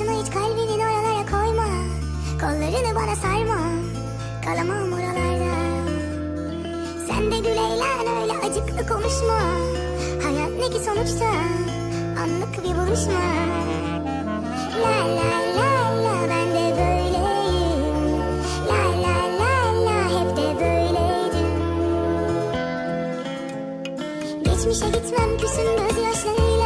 Başını hiç kalbinin oralara koyma. Kollarını bana sarma. Kalamam oralarda. Sen de gül eğlen öyle acıklı konuşma. Hayat ne ki sonuçta? Anlık bir buluşma. La la la la ben de böyleyim. La la la la hep de böyleydim. Geçmişe gitmem küsün gözyaşlarıyla.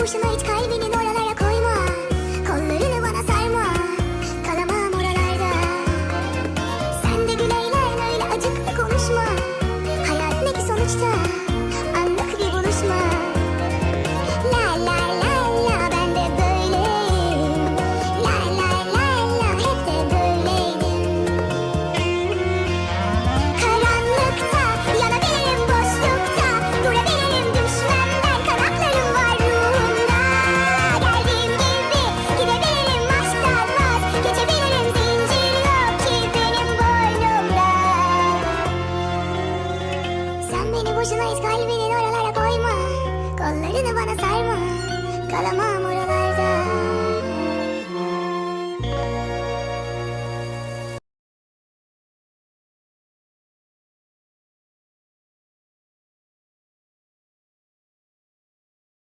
больше на эти boşuna hiç kalbini oralara koyma. Kollarını bana sarma. Kalamam.